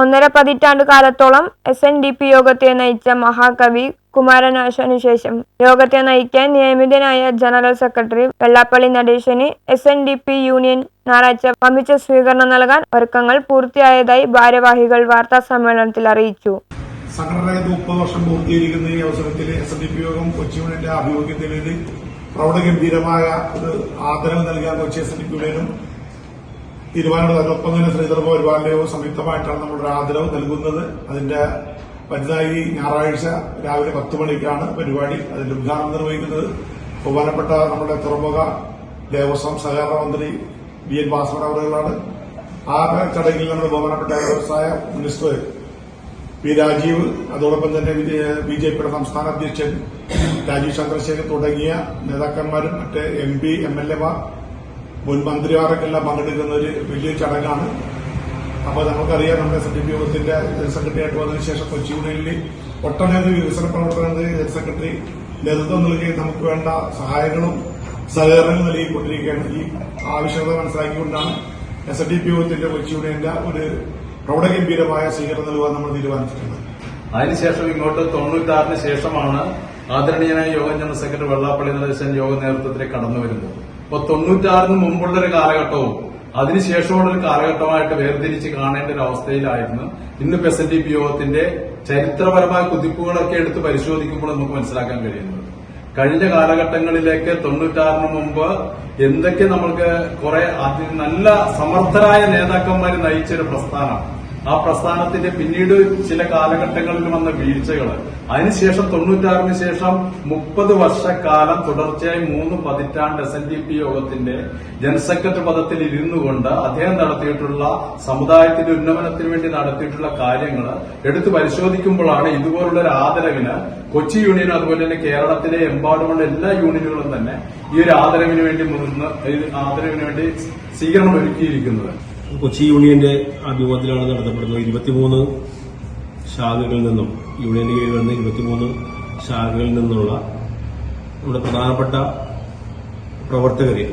ഒന്നര പതിറ്റാണ്ട് കാലത്തോളം എസ് എൻ ഡി പി യോഗത്തെ നയിച്ച മഹാകവി കുമാരനാശാനു ശേഷം യോഗത്തെ നയിക്കാൻ നിയമിതനായ general secretary Vellappally Natesan S N D P union ഞായറാഴ്ച വമ്പിച്ച സ്വീകരണം നൽകാൻ ഒരുക്കങ്ങൾ പൂർത്തിയായതായി ഭാരവാഹികൾ വാർത്താ സമ്മേളനത്തിൽ അറിയിച്ചു. വർഷം പൂർത്തീകരിക്കുന്ന ഈ അവസരത്തിൽ എസ് എൻ ഡി പി യോഗം കൊച്ചി യൂണിയന്റെ ആഭിമുഖ്യത്തിൽ പ്രൗഢഗംഭീരമായ ഒരു ആദരവ് നൽകാൻ Kochi S N D P യൂണിയനും തീരുമാനമെടുത്തത് അതോടൊപ്പം തന്നെ ശ്രീധർമ്മ പരിപാലനവും സംയുക്തമായിട്ടാണ് നമ്മൾ ആദരവ് നൽകുന്നത്. അതിന്റെ വലുതായി ഞായറാഴ്ച രാവിലെ പത്ത് മണിക്കാണ് പരിപാടി. അതിന്റെ ഉദ്ഘാടനം നിർവഹിക്കുന്നത് ബഹുമാനപ്പെട്ട നമ്മുടെ തുറമുഖ ദേവസ്വം സഹകരണ മന്ത്രി വി എൻ ഭാസ്കർ അവറുകളാണ്. ആ ചടങ്ങിൽ നമ്മുടെ ബഹുമാനപ്പെട്ട വ്യവസായ മിനിസ്റ്റർ പി രാജീവ് അതോടൊപ്പം തന്നെ ബി ജെ പിയുടെ സംസ്ഥാന അധ്യക്ഷൻ രാജീവ് ചന്ദ്രശേഖർ തുടങ്ങിയ നേതാക്കന്മാരും മറ്റ് എം പി എം എൽ എമാർ മുൻ മന്ത്രിമാരൊക്കെല്ലാം പങ്കെടുക്കുന്ന ഒരു വലിയ ചടങ്ങാണ്. അപ്പോൾ നമുക്കറിയാം നമ്മുടെ പി യോഗത്തിന്റെ സെക്രട്ടറി ആയിട്ട് വന്നതിന് ശേഷം കൊച്ചി യൂണിയനിൽ ഒട്ടനവധി വികസന പ്രവർത്തനങ്ങൾക്ക് സെക്രട്ടറി നേതൃത്വം നൽകി നമുക്ക് വേണ്ട സഹായങ്ങളും സഹകരണങ്ങളും നൽകിക്കൊണ്ടിരിക്കുകയാണ്. ഈ ആവശ്യകത മനസ്സിലാക്കിക്കൊണ്ടാണ് എസ് ഡി പി യോഗത്തിന്റെ കൊച്ചി യൂണിയന്റെ ഒരു പ്രൗഢഗംഭീരമായ സ്വീകരണം നൽകുവാൻ നമ്മൾ തീരുമാനിച്ചിട്ടുള്ളത്. അതിനുശേഷം ഇങ്ങോട്ട് തൊണ്ണൂറ്റാറിന് ശേഷമാണ് ആദരണീയനായ യോഗം ജനറൽ സെക്രട്ടറി വെള്ളാപ്പള്ളി നടേശൻ യോഗ നേതൃത്വത്തിലേക്ക് കടന്നു വരുന്നത് അപ്പൊ തൊണ്ണൂറ്റാറിന് മുമ്പുള്ള ഒരു കാലഘട്ടവും അതിനുശേഷമുള്ള ഒരു കാലഘട്ടമായിട്ട് വേർതിരിച്ച് കാണേണ്ട ഒരു അവസ്ഥയിലായിരുന്നു. ഇന്ന് എസ് എൻ ഡി പി യോഗത്തിന്റെ ചരിത്രപരമായ കുതിപ്പുകളൊക്കെ എടുത്ത് പരിശോധിക്കുമ്പോൾ നമുക്ക് മനസ്സിലാക്കാൻ കഴിയുന്നത്. കഴിഞ്ഞ കാലഘട്ടങ്ങളിലേക്ക് തൊണ്ണൂറ്റാറിന് മുമ്പ് എന്തൊക്കെ നമ്മൾക്ക് കുറെ നല്ല സമർത്ഥരായ നേതാക്കന്മാർ നയിച്ചൊരു പ്രസ്ഥാനം ആ പ്രസ്ഥാനത്തിന്റെ പിന്നീട് ചില കാലഘട്ടങ്ങളിൽ വന്ന വീഴ്ചകൾ അതിനുശേഷം തൊണ്ണൂറ്റാറിന് ശേഷം മുപ്പത് വർഷക്കാലം തുടർച്ചയായി മൂന്ന് പതിറ്റാണ്ട് എസ് എൻ ഡി പി യോഗത്തിന്റെ ജനസെക്രട്ടറി സെക്രട്ടറി പദത്തിൽ ഇരുന്നു കൊണ്ട് അദ്ദേഹം നടത്തിയിട്ടുള്ള സമുദായത്തിന്റെ ഉന്നമനത്തിന് വേണ്ടി നടത്തിയിട്ടുള്ള കാര്യങ്ങൾ എടുത്തു പരിശോധിക്കുമ്പോഴാണ് ഇതുപോലുള്ള ഒരു ആദരവിന് കൊച്ചി യൂണിയൻ അതുപോലെ തന്നെ കേരളത്തിലെ എമ്പാടുമുള്ള എല്ലാ യൂണിയനുകളും തന്നെ ഈ ഒരു ആദരവിന് വേണ്ടി മുതിർന്ന് ആദരവിന് വേണ്ടി സ്വീകരണം ഒരുക്കിയിരിക്കുന്നത്. കൊച്ചി യൂണിയന്റെ ആഭിമുഖ്യത്തിലാണ് നടത്തപ്പെടുന്നത്. ഇരുപത്തിമൂന്ന് ശാഖകളിൽ നിന്നും യൂണിയന്റെ കീഴിൽ വരുന്ന ഇരുപത്തിമൂന്ന് ശാഖകളിൽ നിന്നുള്ള നമ്മുടെ പ്രധാനപ്പെട്ട പ്രവർത്തകരെ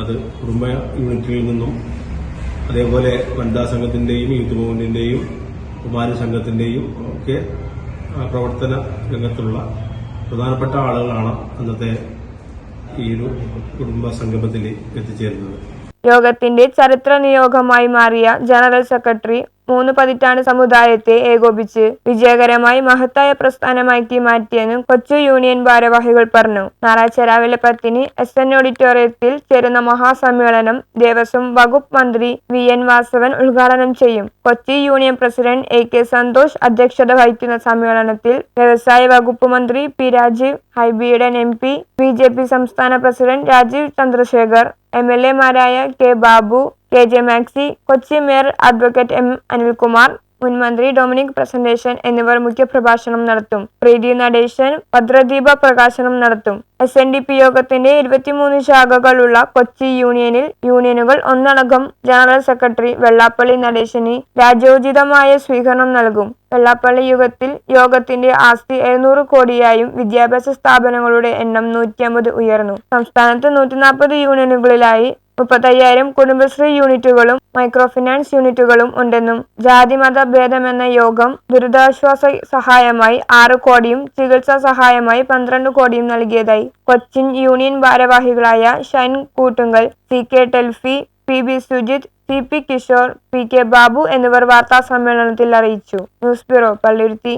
അത് കുടുംബ യൂണിറ്റുകളിൽ നിന്നും അതേപോലെ വനിതാ സംഘത്തിന്റെയും യൂത്ത് മൂവ്മെന്റിന്റെയും കുമാര സംഘത്തിന്റെയും ഒക്കെ പ്രവർത്തന രംഗത്തുള്ള പ്രധാനപ്പെട്ട ആളുകളാണ് അന്നത്തെ ഈ ഒരു കുടുംബ സംഗമത്തിൽ എത്തിച്ചേരുന്നത്. യോഗത്തിന്റെ ചരിത്ര നിയോഗമായി മാറിയ ജനറൽ സെക്രട്ടറി മൂന്ന് പതിറ്റാണ്ട് സമുദായത്തെ ഏകോപിച്ച് വിജയകരമായി മഹത്തായ പ്രസ്ഥാനമാക്കി മാറ്റിയെന്നും കൊച്ചു യൂണിയൻ ഭാരവാഹികൾ പറഞ്ഞു. ഞായറാഴ്ച രാവിലെ പത്തിന് എസ് എൻ ഓഡിറ്റോറിയത്തിൽ ചേരുന്ന മഹാസമ്മേളനം ദേവസ്വം വകുപ്പ് മന്ത്രി വി എൻ വാസവൻ ഉദ്ഘാടനം ചെയ്യും. Kochi union president A K Santhosh അധ്യക്ഷത വഹിക്കുന്ന സമ്മേളനത്തിൽ വ്യവസായ വകുപ്പ് മന്ത്രി P Rajeev ഹൈബിയുടെ M P B J P സംസ്ഥാന president Rajeev Chandrasekhar M L എമാരായ K Babu K J Maxi Kochi mayor advocate M Anilkumar മുൻ മന്ത്രി ഡൊമിനിക് പ്രസന്റേഷൻ എന്നിവർ മുഖ്യപ്രഭാഷണം നടത്തും. പ്രീതി നടേശൻ ഭദ്രദീപ പ്രകാശനം നടത്തും. എസ് എൻ ഡി പി യോഗത്തിന്റെ ഇരുപത്തിമൂന്ന് ശാഖകളുള്ള കൊച്ചി യൂണിയനിൽ യൂണിയനുകൾ ഒന്നടങ്കം ജനറൽ സെക്രട്ടറി വെള്ളാപ്പള്ളി നടേശന് രാജ്യോചിതമായ സ്വീകരണം നൽകും. വെള്ളാപ്പള്ളി യുഗത്തിൽ യോഗത്തിന്റെ ആസ്തി എഴുന്നൂറ് കോടിയായും വിദ്യാഭ്യാസ സ്ഥാപനങ്ങളുടെ എണ്ണം നൂറ്റിയമ്പത് ഉയർന്നു. സംസ്ഥാനത്ത് നൂറ്റി നാൽപ്പത് യൂണിയനുകളിലായി മുപ്പത്തയ്യായിരം കുടുംബശ്രീ യൂണിറ്റുകളും മൈക്രോ ഫിനാൻസ് യൂണിറ്റുകളും ഉണ്ടെന്നും ജാതിമത ഭേദമെന്ന യോഗം ദുരിതാശ്വാസ സഹായമായി ആറ് കോടിയും ചികിത്സാ സഹായമായി പന്ത്രണ്ട് കോടിയും നൽകിയതായി കൊച്ചിൻ യൂണിയൻ ഭാരവാഹികളായ Shine Koottungal C K Telfy P B Sujith C P Kishore P K Babu എന്നിവർ വാർത്താ സമ്മേളനത്തിൽ അറിയിച്ചു. News bureau Palluruthy.